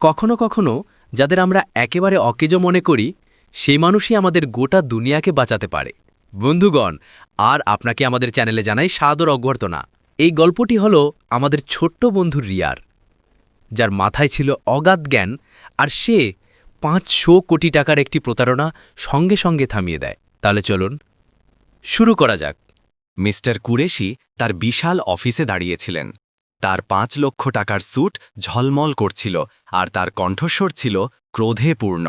কখনো কখনো যাদের আমরা একেবারে অকেজো মনে করি, সেই মানুষই আমাদের গোটা দুনিয়াকে বাঁচাতে পারে। বন্ধুগণ, আর আপনাকে আমাদের চ্যানেলে জানাই সাদর অভ্যর্থনা। এই গল্পটি হল আমাদের ছোট্ট বন্ধু রিয়ার, যার মাথায় ছিল অগাধ জ্ঞান আর সে পাঁচশো কোটি টাকার একটি প্রতারণা সঙ্গে সঙ্গে থামিয়ে দেয়। তাহলে চলুন, শুরু করা যাক। মিস্টার কুরেশি তার বিশাল অফিসে দাঁড়িয়েছিলেন। তার পাঁচ লক্ষ টাকার স্যুট ঝলমল করছিল আর তার কণ্ঠস্বর ছিল ক্রোধে পূর্ণ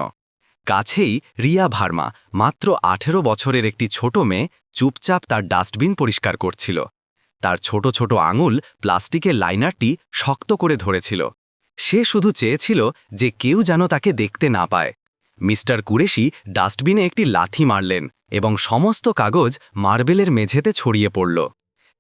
কাছেই রিয়া ভার্মা, মাত্র আঠেরো বছরের একটি ছোট মেয়ে, চুপচাপ তার ডাস্টবিন পরিষ্কার করছিল। তার ছোট ছোট আঙুল প্লাস্টিকের লাইনারটি শক্ত করে ধরেছিল। সে শুধু চেয়েছিল যে কেউ যেন তাকে দেখতে না পায়। মিস্টার কুরেশি ডাস্টবিনে একটি লাথি মারলেন এবং সমস্ত কাগজ মার্বেলের মেঝেতে ছড়িয়ে পড়ল।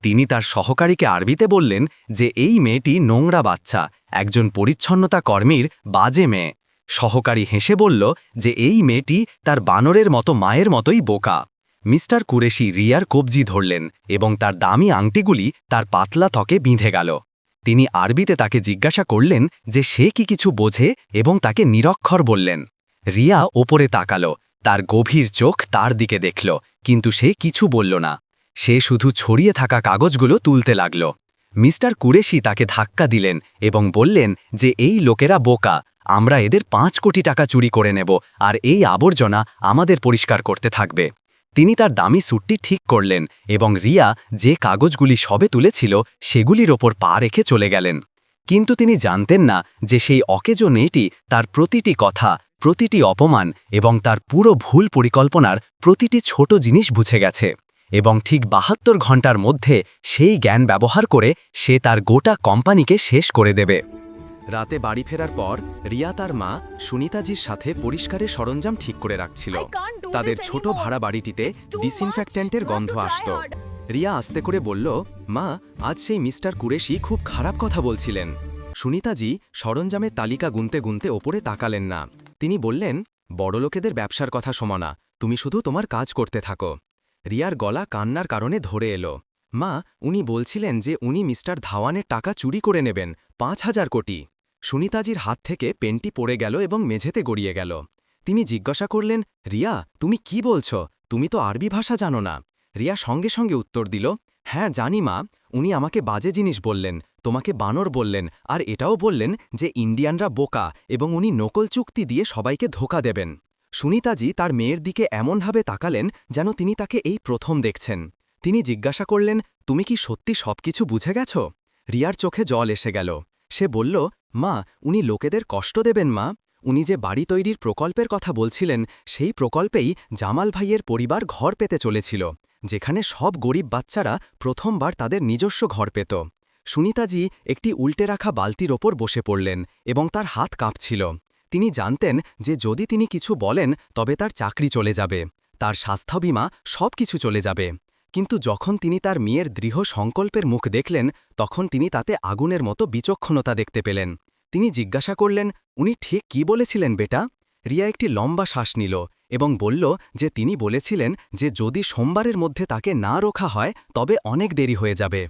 তিনি তার সহকারীকে আরবিতে বললেন যে, এই মেয়েটি নোংরা বাচ্চা। একজন পরিচ্ছন্নতা কর্মীর বাজে মেয়ে। সহকারী হেসে বলল যে, এই মেয়েটি তার বানরের মতো মায়ের মতোই বোকা। মিস্টার কুরেশি রিয়ার কবজি ধরলেন এবং তার দামি আংটিগুলি তার পাতলা ত্বকে বিঁধে গেল। তিনি আরবিতে তাকে জিজ্ঞাসা করলেন যে, সে কি কিছু বোঝে? এবং তাকে নিরক্ষর বললেন। রিয়া ওপরে তাকালো, তার গভীর চোখ তার দিকে দেখল, কিন্তু সে কিছু বলল না। সে শুধু ছড়িয়ে থাকা কাগজগুলো তুলতে লাগল। মিস্টার কুরেশি তাকে ধাক্কা দিলেন এবং বললেন যে, এই লোকেরা বোকা, আমরা এদের পাঁচ কোটি টাকা চুরি করে নেব আর এই আবর্জনা আমাদের পরিষ্কার করতে থাকবে। তিনি তার দামি স্যুটটি ঠিক করলেন এবং রিয়া যে কাগজগুলি সবে তুলেছিল সেগুলির ওপর পা রেখে চলে গেলেন। কিন্তু তিনি জানতেন না যে, সেই অকেজো মেয়েটি তার প্রতিটি কথা, প্রতিটি অপমান এবং তার পুরো ভুল পরিকল্পনার প্রতিটি ছোট জিনিস বুঝে গেছে। এবং ঠিক বাহাত্তর ঘণ্টার মধ্যে সেই জ্ঞান ব্যবহার করে সে তার গোটা কোম্পানিকে শেষ করে দেবে। রাতে বাড়ি ফেরার পর রিয়া তার মা সুনিতাজির সাথে পরিষ্কারের সরঞ্জাম ঠিক করে রাখছিল। তাদের ছোট ভাড়া বাড়িটিতে ডিসইনফেক্ট্যান্টের গন্ধ আসত। রিয়া আস্তে করে বলল মা আজ সেই মিস্টার কুরেশি খুব খারাপ কথা বলছিলেন। সুনিতাজি সরঞ্জামের তালিকা গুনতে গুনতে ওপরে তাকালেন না। তিনি বললেন বড়লোকেদের ব্যবসার কথা সমানা তুমি শুধু তোমার কাজ করতে থাকো। রিয়ার গলা কান্নার কারণে ধরে এলো। মা, উনি বলছিলেন যে উনি মিস্টার ধাওয়ানের টাকা চুরি করে নেবেন, পাঁচ হাজার কোটি। সুনিতাজির হাত থেকে পেনটি পড়ে গেল এবং মেঝেতে গড়িয়ে গেল। তিনি জিজ্ঞাসা করলেন, রিয়া, তুমি কি বলছ? তুমি তো আরবি ভাষা জানো না। রিয়া সঙ্গে সঙ্গে উত্তর দিল হ্যাঁ জানি মা। উনি আমাকে বাজে জিনিস বললেন, তোমাকে বানর বললেন, আর এটাও বললেন যে ইন্ডিয়ানরা বোকা এবং উনি নকল চুক্তি দিয়ে সবাইকে ধোকা দেবেন। সুনিতাজি তার মেয়ের দিকে এমনভাবে তাকালেন যেন তিনি তাকে এই প্রথম দেখছেন। তিনি জিজ্ঞাসা করলেন, তুমি কি সত্যি সবকিছু বুঝে গেছ? রিয়ার চোখে জল এসে গেল। সে বলল, মা, উনি লোকেদের কষ্ট দেবেন, মা। উনি যে বাড়ি তৈরির প্রকল্পের কথা বলছিলেন, সেই প্রকল্পেই জামাল ভাইয়ের পরিবার ঘর পেতে চলেছিল, যেখানে সব গরিব বাচ্চারা প্রথমবার তাদের নিজস্ব ঘর পেত। সুনিতাজি একটি উল্টে রাখা বালতির ওপর বসে পড়লেন এবং তার হাত কাঁপছিল। তিনি জানতেন যে যদি তিনি কিছু বলেন, তবে তার চাকরি চলে যাবে, তার স্বাস্থ্য বিমা সব কিছু চলে যাবে। কিন্তু যখন তিনি তার মেয়ের দৃঢ় সংকল্পের মুখ দেখলেন, তখন তিনি তাতে আগুনের মতো বিচক্ষণতা দেখতে পেলেন। তিনি জিজ্ঞাসা করলেন, উনি ঠিক কি বলেছিলেন বেটা? রিয়া একটি লম্বা শ্বাস নিল এবং বলল যে তিনি বলেছিলেন যে যদি সোমবারের মধ্যে তাকে না রোখা হয়, তবে অনেক দেরি হয়ে যাবে।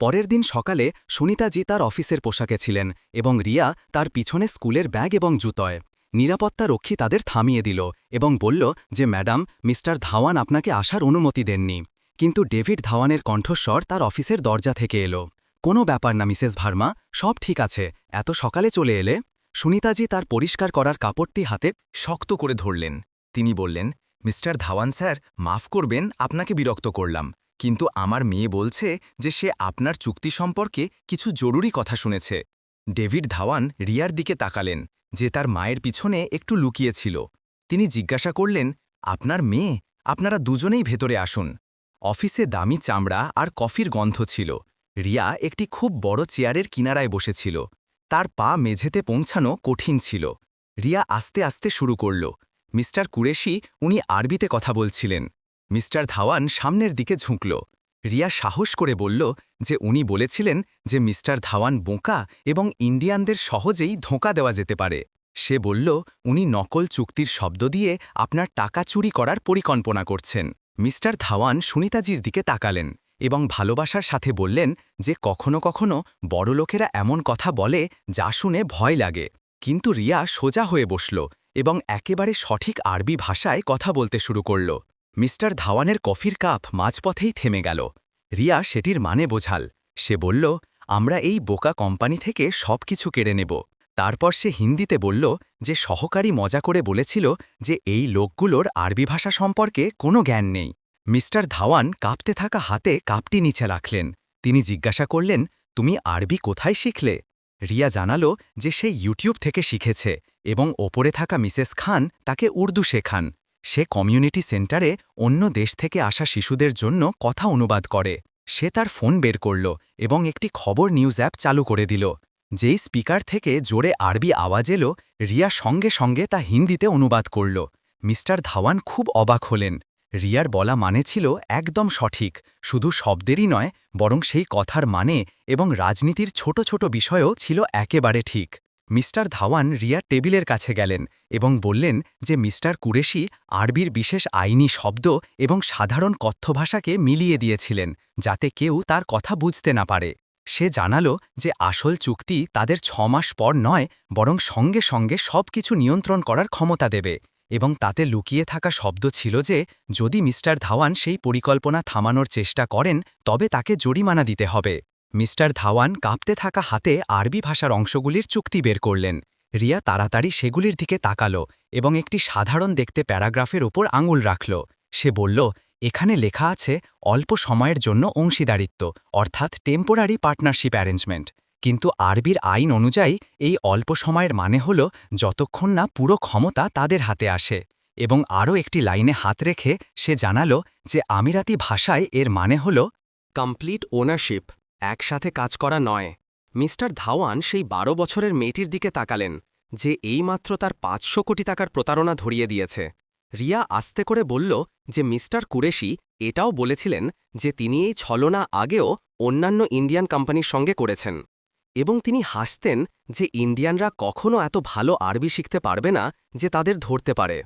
পরের দিন সকালে সুনিতাজি তার অফিসের পোশাকে ছিলেন এবং রিয়া তার পিছনে স্কুলের ব্যাগ এবং জুতোয়। নিরাপত্তা রক্ষী তাদের থামিয়ে দিল এবং বলল যে, ম্যাডাম, মিস্টার ধাওয়ান আপনাকে আসার অনুমতি দেননি। কিন্তু ডেভিড ধাওয়ানের কণ্ঠস্বর তার অফিসের দরজা থেকে এলো। কোনো ব্যাপার না, মিসেস ভার্মা, সব ঠিক আছে। এত সকালে চলে এলে? সুনিতাজি তার পরিষ্কার করার কাপড়টি হাতে শক্ত করে ধরলেন। তিনি বললেন, মিস্টার ধাওয়ান স্যার, মাফ করবেন, আপনাকে বিরক্ত করলাম। কিন্তু আমার মেয়ে বলছে যে সে আপনার চুক্তি সম্পর্কে কিছু জরুরি কথা শুনেছে। ডেভিড ধাওয়ান রিয়ার দিকে তাকালেন, যে তার মায়ের পিছনে একটু লুকিয়েছিল। তিনি জিজ্ঞাসা করলেন, আপনার মেয়ে? আপনারা দুজনেই ভেতরে আসুন। অফিসে দামি চামড়া আর কফির গন্ধ ছিল। রিয়া একটি খুব বড় চেয়ারের কিনারায় বসেছিল। তার পা মেঝেতে পৌঁছানো কঠিন ছিল। রিয়া আস্তে আস্তে শুরু করল। মিস্টার কুরেশি উনি আরবিতে কথা বলছিলেন। মিস্টার ধাওয়ান সামনের দিকে ঝুঁকল। রিয়া সাহস করে বলল যে উনি বলেছিলেন যে মিস্টার ধাওয়ান বোঁকা এবং ইন্ডিয়ানদের সহজেই ধোঁকা দেওয়া যেতে পারে। সে বলল, উনি নকল চুক্তির শব্দ দিয়ে আপনার টাকা চুরি করার পরিকল্পনা করছেন। মিস্টার ধাওয়ান সুনিতাজির দিকে তাকালেন এবং ভালোবাসার সাথে বললেন যে কখনো কখনো বড়লোকেরা এমন কথা বলে যা শুনে ভয় লাগে। কিন্তু রিয়া সোজা হয়ে বসল এবং একেবারে সঠিক আরবি ভাষায় কথা বলতে শুরু করল। মিস্টার ধাওয়ানের কফির কাপ মাঝপথেই থেমে গেল। রিয়া সেটির মানে বোঝাল। সে বলল, আমরা এই বোকা কোম্পানি থেকে সব কিছু কেড়ে নেব। তারপর সে হিন্দিতে বলল যে সহকারী মজা করে বলেছিল যে এই লোকগুলোর আরবি ভাষা সম্পর্কে কোনো জ্ঞান নেই। মিস্টার ধাওয়ান কাঁপতে থাকা হাতে কাপটি নিচে রাখলেন। তিনি জিজ্ঞাসা করলেন, তুমি আরবি কোথায় শিখলে? রিয়া জানালো যে সে ইউটিউব থেকে শিখেছে এবং ওপরে থাকা মিসেস খান তাকে উর্দু শেখান। সে কমিউনিটি সেন্টারে অন্য দেশ থেকে আসা শিশুদের জন্য কথা অনুবাদ করে। সে তার ফোন বের করল এবং একটি খবর নিউজ অ্যাপ চালু করে দিল, যেই স্পিকার থেকে জোরে আরবি আওয়াজ এলো, রিয়া সঙ্গে সঙ্গে তা হিন্দিতে অনুবাদ করল। মিস্টার ধাওয়ান খুব অবাক হলেন। রিয়ার বলা মানে ছিল একদম সঠিক, শুধু শব্দেরই নয়, বরং সেই কথার মানে এবং রাজনীতির ছোট ছোট বিষয়ও ছিল একেবারে ঠিক। মিস্টার ধাওয়ান রিয়ার টেবিলের কাছে গেলেন এবং বললেন যে মিস্টার কুরেশি আরবির বিশেষ আইনি শব্দ এবং সাধারণ কথ্য ভাষাকে মিলিয়ে দিয়েছিলেন যাতে কেউ তার কথা বুঝতে না পারে। সে জানালো যে আসল চুক্তি তাদের ছ মাস পর নয়, বরং সঙ্গে সঙ্গে সব কিছু নিয়ন্ত্রণ করার ক্ষমতা দেবে এবং তাতে লুকিয়ে থাকা শব্দ ছিল যে, যদি মিস্টার ধাওয়ান সেই পরিকল্পনা থামানোর চেষ্টা করেন, তবে তাকে জরিমানা দিতে হবে। মিস্টার ধাওয়ান কাঁপতে থাকা হাতে আরবি ভাষার অংশগুলির চুক্তি বের করলেন। রিয়া তাড়াতাড়ি সেগুলির দিকে তাকালো এবং একটি সাধারণ দেখতে প্যারাগ্রাফের ওপর আঙুল রাখল। সে বলল, এখানে লেখা আছে অল্প সময়ের জন্য অংশীদারিত্ব, অর্থাৎ টেম্পোরারি পার্টনারশিপ অ্যারেঞ্জমেন্ট কিন্তু আরবির আইন অনুযায়ী এই অল্প সময়ের মানে হল যতক্ষণ না পুরো ক্ষমতা তাদের হাতে আসে। এবং আরও একটি লাইনে হাত রেখে সে জানালো যে আমিরাতি ভাষায় এর মানে হল কমপ্লিট ওনারশিপ একসাথে কাজ করা নয়। মিস্টার ধাওয়ান সেই বারো বছরের মেয়েটির দিকে তাকালেন, যে এইমাত্র তার পাঁচশো কোটি টাকার প্রতারণা ধরিয়ে দিয়েছে। রিয়া আস্তে করে বলল যে মিস্টার কুরেশি এটাও বলেছিলেন যে তিনি এই ছলনা আগেও অন্যান্য ইন্ডিয়ান কোম্পানির সঙ্গে করেছেন এবং তিনি হাসতেন যে ইন্ডিয়ানরা কখনও এত ভালো আরবি শিখতে পারবে না যে তাদের ধরতে পারে।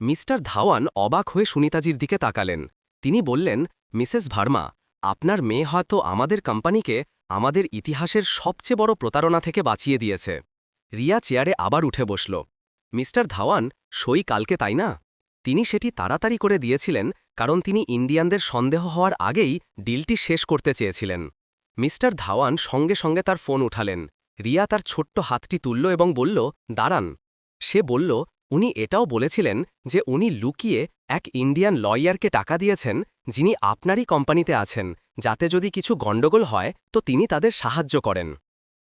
মিস্টার ধাওয়ান অবাক হয়ে সুনিতাজির দিকে তাকালেন। তিনি বললেন, মিসেস ভার্মা আপনার মেয়ে হয়তো আমাদের কোম্পানিকে আমাদের ইতিহাসের সবচেয়ে বড় প্রতারণা থেকে বাঁচিয়ে দিয়েছে। রিয়া চেয়ারে আবার উঠে বসল। মিস্টার ধাওয়ান, সই কালকে তাই না? তিনি সেটি তাড়াতাড়ি করে দিয়েছিলেন কারণ তিনি ইন্ডিয়ানদের সন্দেহ হওয়ার আগেই ডিলটি শেষ করতে চেয়েছিলেন। মিস্টার ধাওয়ান সঙ্গে সঙ্গে তার ফোন উঠালেন। রিয়া তার ছোট্ট হাতটি তুলল এবং বলল, দাঁড়ান। সে বলল, উনি এটাও বলেছিলেন যে উনি লুকিয়ে এক ইন্ডিয়ান লয়ারকে টাকা দিয়েছেন যিনি আপনারই কোম্পানিতে আছেন, যাতে যদি কিছু গণ্ডগোল হয়, তো তিনি তাদের সাহায্য করেন।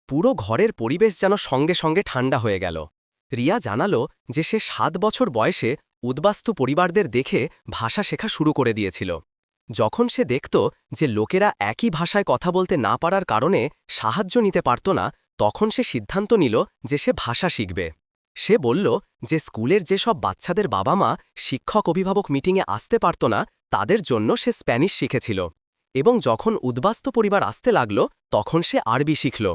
পুরো ঘরের পরিবেশ যেন সঙ্গে সঙ্গে ঠান্ডা হয়ে গেল। রিয়া জানালো যে সে সাত বছর বয়সে উদ্বাস্তু পরিবারদের দেখে ভাষা শেখা শুরু করে দিয়েছিল। যখন সে দেখত যে লোকেরা একই ভাষায় কথা বলতে না পারার কারণে সাহায্য নিতে পারত না, তখন সে সিদ্ধান্ত নিল যে সে ভাষা শিখবে। সে বলল যে স্কুলের যেসব বাচ্চাদের বাবা মা শিক্ষক অভিভাবক মিটিংয়ে আসতে পারত না তাদের জন্য সে স্প্যানিশ শিখেছিল এবং যখন উদ্বাস্তু পরিবার আসতে লাগল, তখন সে আরবি শিখল।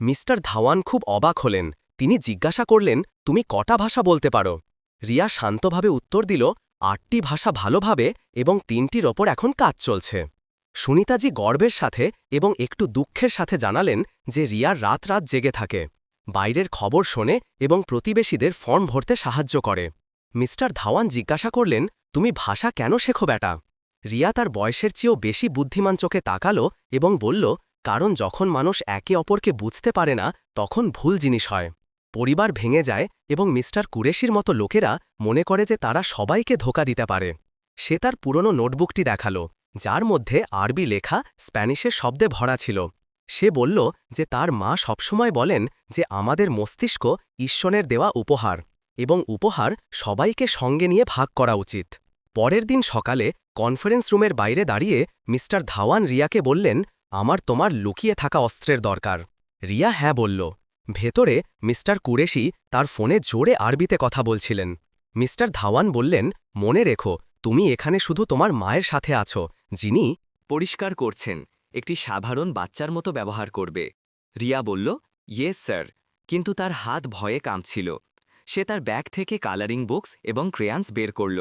মিস্টার ধাওয়ান খুব অবাক হলেন। তিনি জিজ্ঞাসা করলেন, তুমি কটা ভাষা বলতে পারো? রিয়া শান্তভাবে উত্তর দিল, আটটি ভাষা ভালোভাবে এবং তিনটির ওপর এখন কাজ চলছে। সুনিতাজি গর্বের সাথে এবং একটু দুঃখের সাথে জানালেন যে রিয়া রাত রাত জেগে থাকে, বাইরের খবর শোনে এবং প্রতিবেশীদের ফর্ম ভরতে সাহায্য করে। মিস্টার ধাওয়ান জিজ্ঞাসা করলেন তুমি ভাষা কেন শেখো বেটা রিয়া তার বয়সের চেয়েও বেশি বুদ্ধিমান চোখে তাকালো এবং বলল, কারণ যখন মানুষ একে অপরকে বুঝতে পারে না, তখন ভুল জিনিস হয়। পরিবার ভেঙে যায় এবং মিস্টার কুরেশির মতো লোকেরা মনে করে যে তারা সবাইকে ধোকা দিতে পারে। সে তার পুরনো নোটবুকটি দেখাল, যার মধ্যে আরবি লেখা স্প্যানিশের শব্দে ভরা ছিল। সে বলল যে তার মা সবসময় বলেন যে আমাদের মস্তিষ্ক ঈশ্বরের দেওয়া উপহার এবং উপহার সবাইকে সঙ্গে নিয়ে ভাগ করা উচিত। পরের দিন সকালে কনফারেন্স রুমের বাইরে দাঁড়িয়ে মিস্টার ধাওয়ান রিয়াকে বললেন, আমার তোমার লুকিয়ে থাকা অস্ত্রের দরকার। রিয়া হ্যাঁ বলল। ভেতরে মিস্টার কুরেশি তার ফোনে জোরে আরবিতে কথা বলছিলেন। মিস্টার ধাওয়ান বললেন, মনে রেখো, তুমি এখানে শুধু তোমার মায়ের সাথে আছো, যিনি পরিষ্কার করছেন, একটি সাধারণ বাচ্চার মতো ব্যবহার করবে। রিয়া বলল, ইয়েস, স্যার। কিন্তু তার হাত ভয়ে কাঁপছিল। সে তার ব্যাগ থেকে কালারিং বুকস এবং ক্রেয়ান্স বের করল।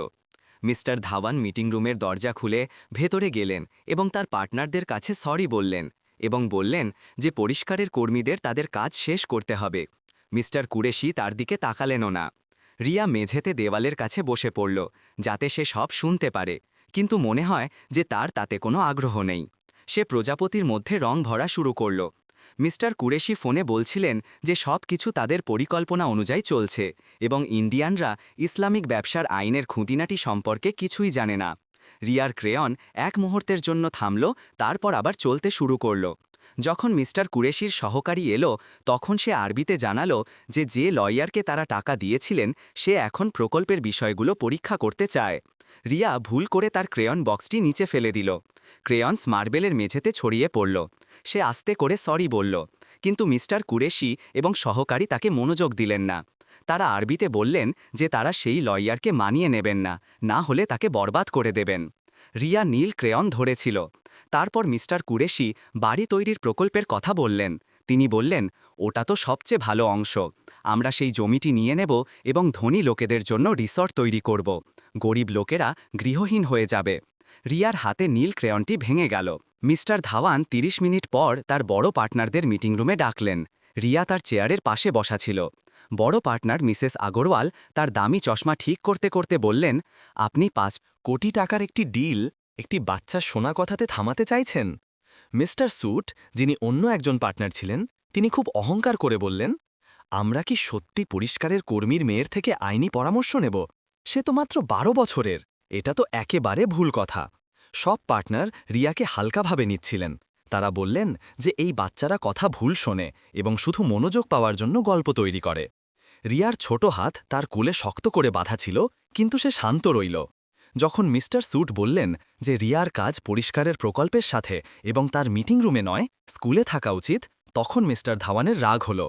মিস্টার ধাওয়ান মিটিং রুমের দরজা খুলে ভেতরে গেলেন এবং তার পার্টনারদের কাছে সরি বললেন এবং বললেন যে পরিষ্কারের কর্মীদের তাদের কাজ শেষ করতে হবে। মিস্টার কুরেশি তার দিকে তাকালেনও না। রিয়া মেঝেতে দেওয়ালের কাছে বসে পড়ল, যাতে সে সব শুনতে পারে, কিন্তু মনে হয় যে তার তাতে কোনো আগ্রহ নেই। সে প্রজাপতির মধ্যে রং ভরা শুরু করল। মিস্টার কুরেশি ফোনে বলছিলেন যে সব কিছু তাদের পরিকল্পনা অনুযায়ী চলছে এবং ইন্ডিয়ানরা ইসলামিক ব্যবসার আইনের খুঁটিনাটি সম্পর্কে কিছুই জানে না। রিয়ার ক্রেয়ন এক মুহূর্তের জন্য থামল, তারপর আবার চলতে শুরু করল। যখন মিস্টার কুরেশির সহকারী এলো, তখন সে আরবিতে জানালো যে যে লয়ারকে তারা টাকা দিয়েছিলেন, সে এখন প্রকল্পের বিষয়গুলো পরীক্ষা করতে চায়। রিয়া ভুল করে তার ক্রেয়ন বক্সটি নিচে ফেলে দিল। ক্রেয়ন্স মার্বেলের মেঝেতে ছড়িয়ে পড়ল। সে আস্তে করে সরি বলল, কিন্তু মিস্টার কুরেশি এবং সহকারী তাকে মনোযোগ দিলেন না। তারা আরবিতে বললেন যে তারা সেই লয়ারকে মানিয়ে নেবেন না না হলে তাকে বরবাদ করে দেবেন। রিয়া নীল ক্রেয়ন ধরেছিল। তারপর মিস্টার কুরেশি বাড়ি তৈরির প্রকল্পের কথা বললেন। তিনি বললেন, ওটা তো সবচেয়ে ভালো অংশ। আমরা সেই জমিটি নিয়ে নেব এবং ধনী লোকেদের জন্য রিসর্ট তৈরি করব। গরিব লোকেরা গৃহহীন হয়ে যাবে। রিয়ার হাতে নীল ক্রেয়নটি ভেঙে গেল। মিস্টার ধাওয়ান ৩০ মিনিট পর তার বড় পার্টনারদের মিটিং রুমে ডাকলেন। রিয়া তার চেয়ারের পাশে বসা ছিল। বড় পার্টনার মিসেস আগরওয়াল তার দামি চশমা ঠিক করতে করতে বললেন, আপনি পাঁচ কোটি টাকার একটি ডিল একটি বাচ্চা সোনা কথাতে থামাতে চাইছেন? মিস্টার সুট, যিনি অন্য একজন পার্টনার ছিলেন, তিনি খুব অহংকার করে বললেন, আমরা কি সত্যি পরিষ্কারের কর্মীর মেয়ের থেকে আইনি পরামর্শ নেব? সে তো মাত্র বারো বছরের। এটা তো একেবারে ভুল কথা। সব পার্টনার রিয়াকে হালকাভাবে নিচ্ছিলেন। তারা বললেন যে এই বাচ্চারা কথা ভুল শোনে এবং শুধু মনোযোগ পাওয়ার জন্য গল্প তৈরি করে। রিয়ার ছোট হাত তার কোলে শক্ত করে বাঁধা ছিল, কিন্তু সে শান্ত রইল। যখন মিস্টার স্যুট বললেন যে রিয়ার কাজ পরিষ্কারের প্রকল্পের সাথে এবং তার মিটিং রুমে নয়, স্কুলে থাকা উচিত, তখন মিস্টার ধাওয়ানের রাগ হল।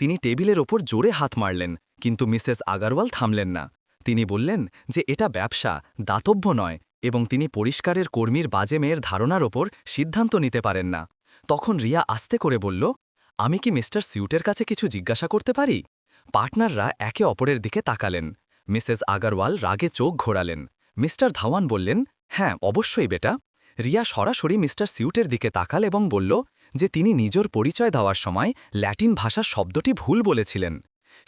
তিনি টেবিলের ওপর জোরে হাত মারলেন, কিন্তু মিসেস আগারওয়াল থামলেন না। তিনি বললেন যে এটা ব্যবসা, দাতব্য নয় এবং তিনি পরিষ্কারের কর্মীর বাজে মেয়ের ধারণার ওপর সিদ্ধান্ত নিতে পারেন না। তখন রিয়া আস্তে করে বলল, আমি কি মিস্টার সিউটের কাছে কিছু জিজ্ঞাসা করতে পারি? পার্টনাররা একে অপরের দিকে তাকালেন। মিসেস আগারওয়াল রাগে চোখ ঘোরালেন। মিস্টার ধাওয়ান বললেন হ্যাঁ অবশ্যই বেটা। রিয়া সরাসরি মিস্টার সিউটের দিকে তাকাল এবং বলল যে তিনি নিজের পরিচয় দেওয়ার সময় ল্যাটিন ভাষার শব্দটি ভুল বলেছিলেন।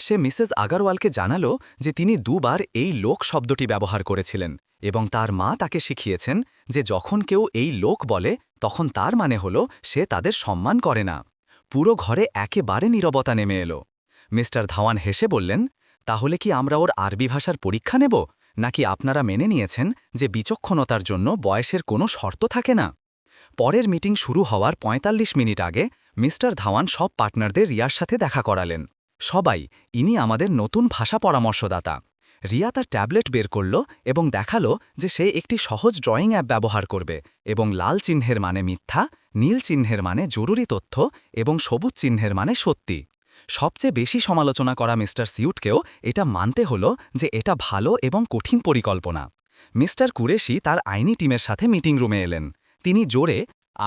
সে মিসেস আগারওয়ালকে জানালো যে তিনি দুবার এই লোক শব্দটি ব্যবহার করেছিলেন এবং তার মা তাকে শিখিয়েছেন যে যখন কেউ এই লোক বলে, তখন তার মানে হল সে তাদের সম্মান করে না। পুরো ঘরে একেবারে নীরবতা নেমে এলো। মিস্টার ধাওয়ান হেসে বললেন, তাহলে কি আমরা ওর আরবি ভাষার পরীক্ষা নেব? নাকি আপনারা মেনে নিয়েছেন যে বিচক্ষণতার জন্য বয়সের কোনো শর্ত থাকে না? পরের মিটিং শুরু হওয়ার ৪৫ মিনিট আগে মিস্টার ধাওয়ান সব পার্টনারদের রিয়ার সাথে দেখা করালেন। সবাই, ইনি আমাদের নতুন ভাষা পরামর্শদাতা। রিয়া তার ট্যাবলেট বের করল এবং দেখাল যে সে একটি সহজ ড্রয়িং অ্যাপ ব্যবহার করবে এবং লাল চিহ্নের মানে মিথ্যা, নীল চিহ্নের মানে জরুরি তথ্য এবং সবুজ চিহ্নের মানে সত্যি। সবচেয়ে বেশি সমালোচনা করা মিস্টার সিউটকেও এটা মানতে হলো যে এটা ভালো এবং কঠিন পরিকল্পনা। মিস্টার কুরেশি তার আইনি টিমের সাথে মিটিং রুমে এলেন। তিনি জোরে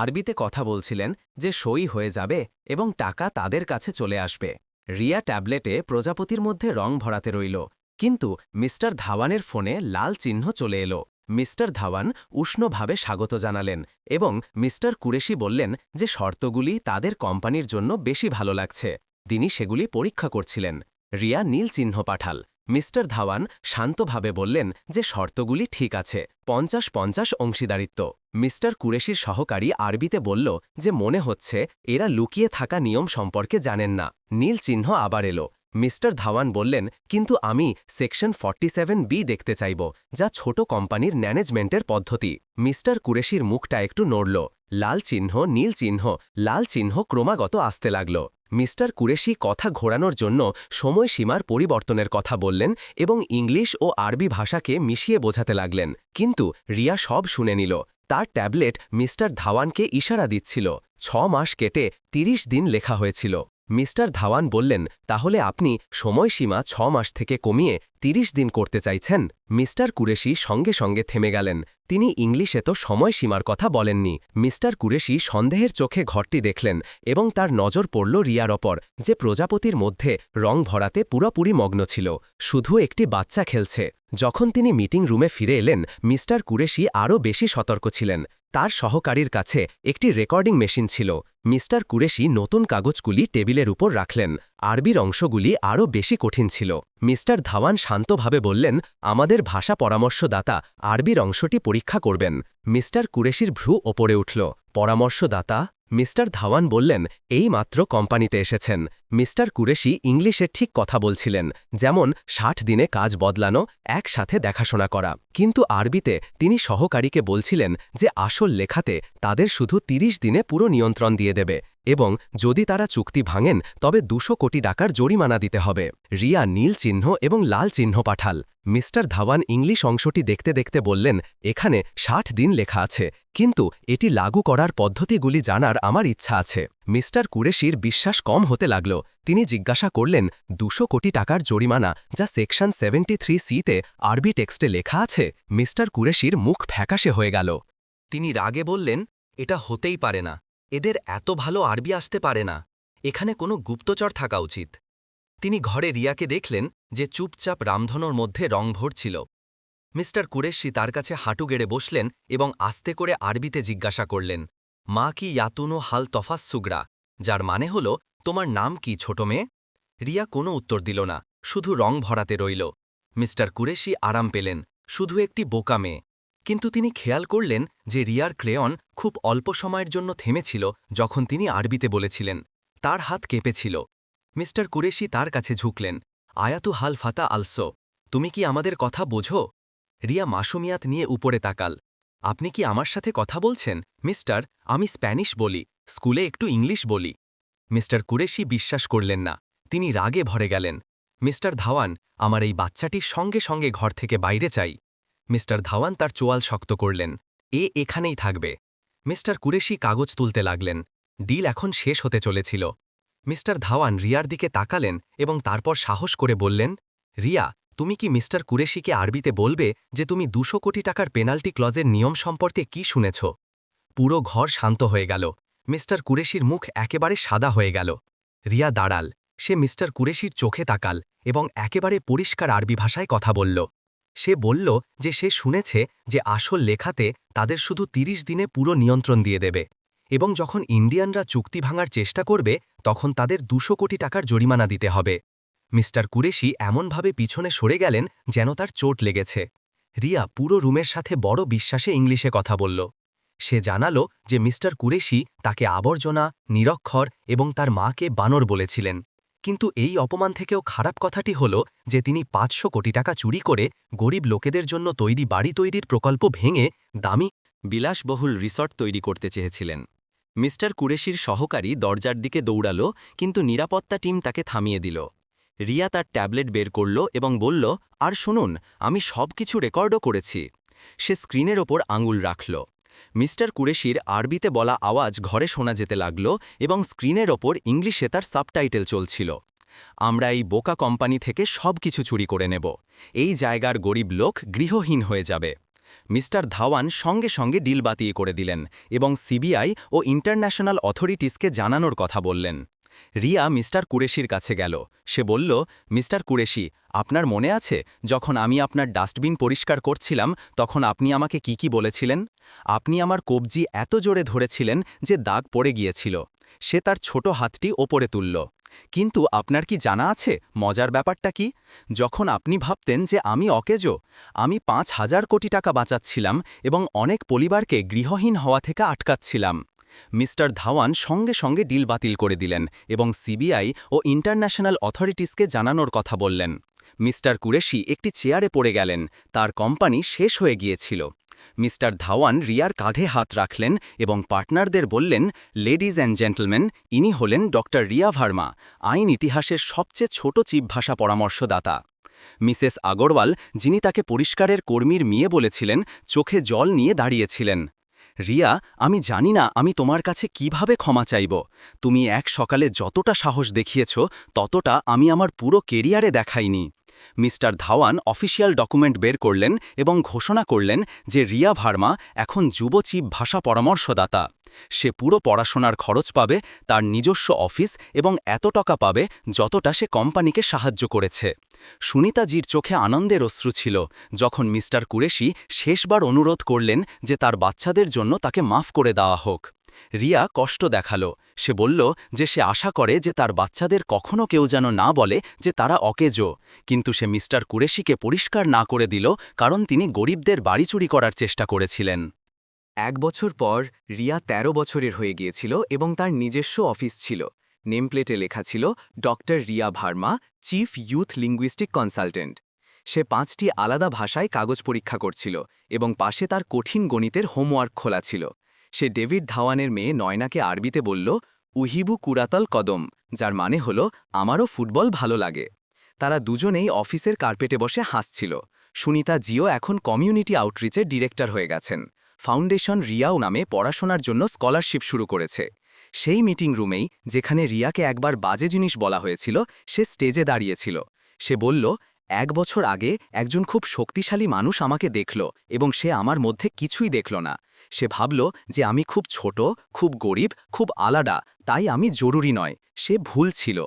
আরবিতে কথা বলছিলেন যে সই হয়ে যাবে এবং টাকা তাদের কাছে চলে আসবে। রিয়া ট্যাবলেটে প্রজাপতির মধ্যে রং ভরাতে রইল, কিন্তু মিস্টার ধাওয়ানের ফোনে লাল চিহ্ন চলে এলো। মিস্টার ধাওয়ান উষ্ণভাবে স্বাগত জানালেন এবং মিস্টার কুরেশি বললেন যে শর্তগুলি তাদের কোম্পানির জন্য বেশি ভালো লাগছে। তিনি সেগুলি পরীক্ষা করছিলেন। রিয়া নীল চিহ্ন পাঠাল। মিস্টার ধাওয়ান শান্তভাবে বললেন যে শর্তগুলি ঠিক আছে, পঞ্চাশ পঞ্চাশ অংশীদারিত্ব। মিস্টার কুরেশির সহকারী আরবিতে বলল যে মনে হচ্ছে এরা লুকিয়ে থাকা নিয়ম সম্পর্কে জানেন না। নীল চিহ্ন আবার এলো। মিস্টার ধাওয়ান বললেন, কিন্তু আমি সেকশন ফর্টি বি দেখতে চাইব, যা ছোট কোম্পানির ম্যানেজমেন্টের পদ্ধতি। মিস্টার কুরেশির মুখটা একটু নড়ল। লাল চিহ্ন, নীল চিহ্ন, লাল চিহ্ন ক্রমাগত আসতে লাগল। মিস্টার কুরেশি কথা ঘোরানোর জন্য সময়সীমার পরিবর্তনের কথা বললেন এবং ইংলিশ ও আরবি ভাষাকে মিশিয়ে বোঝাতে লাগলেন। কিন্তু রিয়া সব শুনে নিল। তার ট্যাবলেট মিস্টার ধাওয়ানকে ইশারা দিচ্ছিল। ছ মাস কেটে ৩০ দিন লেখা হয়েছিল। মিস্টার ধাওয়ান বললেন, তাহলে আপনি সময়সীমা ছ মাস থেকে কমিয়ে ৩০ দিন করতে চাইছেন? মিস্টার কুরেশি সঙ্গে সঙ্গে থেমে গেলেন। তিনি ইংলিশে তো সময়সীমার কথা বলেননি। মিস্টার কুরেশি সন্দেহের চোখে ঘরটি দেখলেন এবং তার নজর পড়ল রিয়ার ওপর, যে প্রজাপতির মধ্যে রং ভরাতে পুরোপুরি মগ্ন ছিল। শুধু একটি বাচ্চা খেলছে। যখন তিনি মিটিং রুমে ফিরে এলেন, মিস্টার কুরেশি আরও বেশি সতর্ক ছিলেন। তার সহকারীর কাছে একটি রেকর্ডিং মেশিন ছিল। মিস্টার কুরেশি নতুন কাগজগুলি টেবিলের উপর রাখলেন। আরবির অংশগুলি আরও বেশি কঠিন ছিল। মিস্টার ধাওয়ান শান্তভাবে বললেন, আমাদের ভাষা পরামর্শদাতা আরবির অংশটি পরীক্ষা করবেন। মিস্টার কুরেশির ভ্রু ওপরে উঠল। পরামর্শদাতা? মিস্টার ধাওয়ান বললেন, এই মাত্র কোম্পানিতে এসেছেন। মিস্টার কুরেশি ইংলিশে ঠিক কথা বলছিলেন, যেমন ষাট দিনে কাজ বদলানো, একসাথে দেখাশোনা করা। কিন্তু আরবিতে তিনি সহকারীকে বলছিলেন যে আসল লেখাতে তাদের শুধু ৩০ দিনে পুরো নিয়ন্ত্রণ দিয়ে দেবে। এবং যদি তারা চুক্তি ভাঙেন, তবে দুশো কোটি টাকার জরিমানা দিতে হবে। রিয়া নীল চিহ্ন এবং লাল চিহ্ন পাঠাল। মিস্টার ধাওয়ান ইংলিশ অংশটি দেখতে দেখতে বললেন, এখানে ষাট দিন লেখা আছে, কিন্তু এটি লাগু করার পদ্ধতিগুলি জানার আমার ইচ্ছা আছে। মিস্টার কুরেশির বিশ্বাস কম হতে লাগল। তিনি জিজ্ঞাসা করলেন, দুশো কোটি টাকার জরিমানা, যা সেকশন সেভেন্টি থ্রি সিতে আরবি টেক্সটে লেখা আছে? মিস্টার কুরেশির মুখ ফ্যাকাশে হয়ে গেল। তিনি রাগে বললেন, এটা হতেই পারে না। এদের এত ভালো আরবি আসতে পারে না। এখানে কোনো গুপ্তচর থাকা উচিত। তিনি ঘরে রিয়াকে দেখলেন যে চুপচাপ রামধনুর মধ্যে রং ভরছিল মিস্টার কুরেশি তার কাছে হাঁটু গেড়ে বসলেন এবং আস্তে করে আরবিতে জিজ্ঞাসা করলেন, মা কি ইয়াতুনো হাল তফাস সুগরা যার মানে হল, তোমার নাম কি ছোট মেয়ে? রিয়া কোনো উত্তর দিল না, শুধু রং ভরাতে রইল। মিস্টার কুরেশি আরাম পেলেন, শুধু একটি বোকা মেয়ে। কিন্তু তিনি খেয়াল করলেন যে রিয়ার ক্রেয়ন খুব অল্প সময়ের জন্য থেমেছিল যখন তিনি আরবিতে বলেছিলেন, তার হাত কেঁপেছিল মিস্টার কুরেশি তার কাছে ঝুঁকলেন, আয়াতু হাল ফাতা আলসো, তুমি কি আমাদের কথা বোঝো রিয়া মাসুমিয়াত নিয়ে উপরে তাকাল, আপনি কি আমার সাথে কথা বলছেন? মিস্টার, আমি স্প্যানিশ বলি, স্কুলে একটু ইংলিশ বলি মিস্টার কুরেশি বিশ্বাস করলেন না, তিনি রাগে ভরে গেলেন, মিস্টার ধাওয়ান, আমার এই বাচ্চাটির সঙ্গে সঙ্গে ঘর থেকে বাইরে চাই। মিস্টার ধাওয়ান তার চোয়াল শক্ত করলেন। এ এখানেই থাকবে। মিস্টার কুরেশি কাগজ তুলতে লাগলেন। ডিল এখন শেষ হতে চলেছিল। মিস্টার ধাওয়ান রিয়ার দিকে তাকালেন এবং তারপর সাহস করে বললেন, রিয়া, তুমি কি মিস্টার কুরেশিকে আরবিতে বলবে যে তুমি দুশো কোটি টাকার পেনাল্টি ক্লজের নিয়ম সম্পর্কে কি শুনেছ? পুরো ঘর শান্ত হয়ে গেল। মিস্টার কুরেশির মুখ একেবারে সাদা হয়ে গেল। রিয়া দাঁড়াল। সে মিস্টার কুরেশির চোখে তাকাল এবং একেবারে পরিষ্কার আরবি ভাষায় কথা বলল সে বলল যে সে শুনেছে যে আসল লেখাতে তাদের শুধু ৩০ দিনে পুরো নিয়ন্ত্রণ দিয়ে দেবে এবং যখন ইন্ডিয়ানরা চুক্তি ভাঙার চেষ্টা করবে, তখন তাদের দুশো কোটি টাকার জরিমানা দিতে হবে। মিস্টার কুরেশি এমনভাবে পিছনে সরে গেলেন যেন তার চোট লেগেছে। রিয়া পুরো রুমের সাথে বড় বিশ্বাসে ইংলিশে কথা বলল। সে জানালো যে মিস্টার কুরেশি তাকে আবর্জনা, নিরক্ষর এবং তার মাকে বানর বলেছিলেন। কিন্তু এই অপমান থেকেও খারাপ কথাটি হল যে তিনি পাঁচশো কোটি টাকা চুরি করে গরিব লোকেদের জন্য তৈরি বাড়ি তৈরির প্রকল্প ভেঙে দামি, বিলাসবহুল রিসর্ট তৈরি করতে চেয়েছিলেন। মিস্টার কুরেশির সহকারী দরজার দিকে দৌড়াল, কিন্তু নিরাপত্তা টিম তাকে থামিয়ে দিল। রিয়া তার ট্যাবলেট বের করল এবং বলল, আর শুনুন, আমি সব কিছু রেকর্ডও করেছি। সে স্ক্রিনের ওপর আঙুল রাখল। মিস্টার কুরেশির আরবিতে বলা আওয়াজ ঘরে শোনা যেতে লাগল এবং স্ক্রিনের ওপর ইংলিশে তার সাবটাইটেল চলছিল। আমরা এই বোকা কোম্পানি থেকে সব কিছু চুরি করে নেব। এই জায়গার গরিব লোক গৃহহীন হয়ে যাবে। মিস্টার ধাওয়ান সঙ্গে সঙ্গে ডিল বাতিয়ে করে দিলেন এবং সিবিআই ও ইন্টারন্যাশনাল অথরিটিসকে জানানোর কথা বললেন। রিয়া মিস্টার কুরেশির কাছে গেল। সে বলল, মিস্টার কুরেশি, আপনার মনে আছে, যখন আমি আপনার ডাস্টবিন পরিষ্কার করছিলাম, তখন আপনি আমাকে কি কি বলেছিলেন? আপনি আমার কবজি এত জোরে ধরেছিলেন যে দাগ পড়ে গিয়েছিল। সে তার ছোট হাতটি ওপরে তুলল। কিন্তু আপনার কি জানা আছে, মজার ব্যাপারটা কি? যখন আপনি ভাবতেন যে আমি অকেজো, আমি পাঁচ হাজার কোটি টাকা বাঁচাচ্ছিলাম এবং অনেক পরিবারকে গৃহহীন হওয়া থেকে আটকাচ্ছিলাম। মিস্টার ধাওয়ান সঙ্গে সঙ্গে ডিল বাতিল করে দিলেন এবং সিবিআই ও ইন্টারন্যাশনাল অথরিটিসকে জানানোর কথা বললেন। মিস্টার কুরেশি একটি চেয়ারে পড়ে গেলেন, তার কোম্পানি শেষ হয়ে গিয়েছিল। মিস্টার ধাওয়ান রিয়ার কাঁধে হাত রাখলেন এবং পার্টনারদের বললেন, লেডিজ অ্যান্ড জেন্টলম্যান, ইনি হলেন ডক্টর রিয়া ভার্মা, আইন ইতিহাসের সবচেয়ে ছোট চিপ ভাষা পরামর্শদাতা। মিসেস আগরওয়াল, যিনি তাকে পরিষ্কারের কর্মীর মেয়ে বলেছিলেন, চোখে জল নিয়ে দাঁড়িয়েছিলেন। রিয়া, আমি জানি না আমি তোমার কাছে কীভাবে ক্ষমা চাইব। তুমি এক সকালে যতটা সাহস দেখিয়েছ, ততটা আমি আমার পুরো কেরিয়ারে দেখাইনি। মিস্টার ধাওয়ান অফিসিয়াল ডকুমেন্ট বের করলেন এবং ঘোষণা করলেন যে রিয়া ভার্মা এখন যুবচিপ ভাষা পরামর্শদাতা। সে পুরো পড়াশোনার খরচ পাবে, তার নিজস্ব অফিস এবং এত টাকা পাবে, যতটা সে কোম্পানিকে সাহায্য করেছে। সুনিতাজির চোখে আনন্দের অশ্রু ছিল যখন মিস্টার কুরেশি শেষবার অনুরোধ করলেন যে তার বাচ্চাদের জন্য তাকে মাফ করে দেওয়া হোক। রিয়া কষ্ট দেখাল। সে বলল যে সে আশা করে যে তার বাচ্চাদের কখনো কেউ যেন না বলে যে তারা অকেজো। কিন্তু সে মিস্টার কুরেশিকে পরিষ্কার না করে দিল কারণ তিনি গরিবদের বাড়ি চুরি করার চেষ্টা করেছিলেন। এক বছর পর রিয়া ১৩ বছরের হয়ে গিয়েছিল এবং তার নিজস্ব অফিস ছিল। নেমপ্লেটে লেখা ছিল, doctor Riya Verma, chief youth linguistic consultant. সে পাঁচটি আলাদা ভাষায় কাগজ পরীক্ষা করছিল এবং পাশে তার কঠিন গণিতের হোমওয়ার্ক খোলা ছিল। সে ডেভিড ধাওয়ানের মেয়ে নয়নাকে আরবিতে বলল, উহিবু কুরাতল কদম যার মানে হল, আমারও ফুটবল ভালো লাগে। তারা দুজনেই অফিসের কার্পেটে বসে হাসছিল। সুনিতা জিও এখন কমিউনিটি আউটরিচের ডিরেক্টর হয়ে গেছেন। ফাউন্ডেশন রিয়াও নামে পড়াশোনার জন্য স্কলারশিপ শুরু করেছে। সেই মিটিং রুমেই যেখানে রিয়াকে একবার বাজে জিনিস বলা হয়েছিল, সে স্টেজে দাঁড়িয়েছিল। সে বলল, এক বছর আগে একজন খুব শক্তিশালী মানুষ আমাকে দেখল এবং সে আমার মধ্যে কিছুই দেখল না। সে ভাবল যে আমি খুব ছোট, খুব গরিব, খুব আলাদা, তাই আমি জরুরি নয়। সে ভুল ছিল।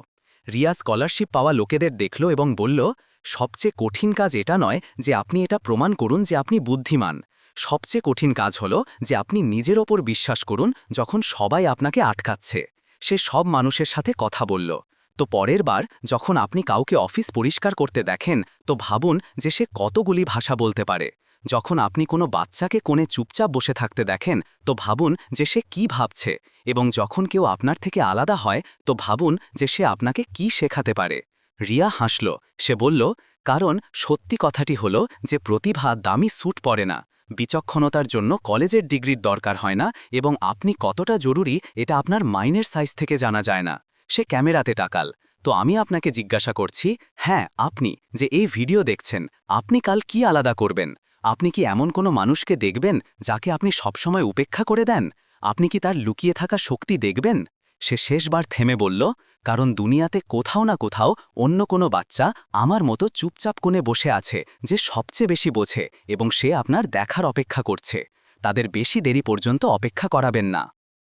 রিয়া স্কলারশিপ পাওয়া লোকেদের দেখল এবং বলল, সবচেয়ে কঠিন কাজ এটা নয় যে আপনি এটা প্রমাণ করুন যে আপনি বুদ্ধিমান। সবচেয়ে কঠিন কাজ হল যে আপনি নিজের ওপর বিশ্বাস করুন যখন সবাই আপনাকে আটকাচ্ছে। সে সব মানুষের সাথে কথা বলল। তো পরের বার যখন আপনি কাউকে অফিস পরিষ্কার করতে দেখেন, তো ভাবুন যে সে কতগুলি ভাষা বলতে পারে। যখন আপনি কোনো বাচ্চাকে কোণে চুপচাপ বসে থাকতে দেখেন, তো ভাবুন যে সে কি ভাবছে এবং যখন কেউ আপনার থেকে আলাদা হয়, তো ভাবুন যে সে আপনাকে কি শেখাতে পারে। রিয়া হাসল। সে বলল, কারণ সত্যি কথাটি হল যে প্রতিভা দামি স্যুট পরে না। বিচক্ষণতার জন্য কলেজের ডিগ্রির দরকার হয় না এবং আপনি কতটা জরুরি এটা আপনার মাইনের সাইজ থেকে জানা যায় না। সে ক্যামেরাতে টাকাল তো আমি আপনাকে জিজ্ঞাসা করছি হ্যাঁ আপনি যে এই ভিডিও দেখছেন, আপনি কাল কি আলাদা করবেন? আপনি কি এমন কোনো মানুষকে দেখবেন যাকে আপনি সবসময় উপেক্ষা করে দেন? আপনি কি তার লুকিয়ে থাকা শক্তি দেখবেন? সে শেষবার থেমে বলল, কারণ দুনিয়াতে কোথাও না কোথাও অন্য কোনো বাচ্চা আমার মতো চুপচাপ কোণে বসে আছে যে সবচেয়ে বেশি বোঝে এবং সে আপনার দেখার অপেক্ষা করছে। তাদের বেশি দেরি পর্যন্ত অপেক্ষা করাবেন না।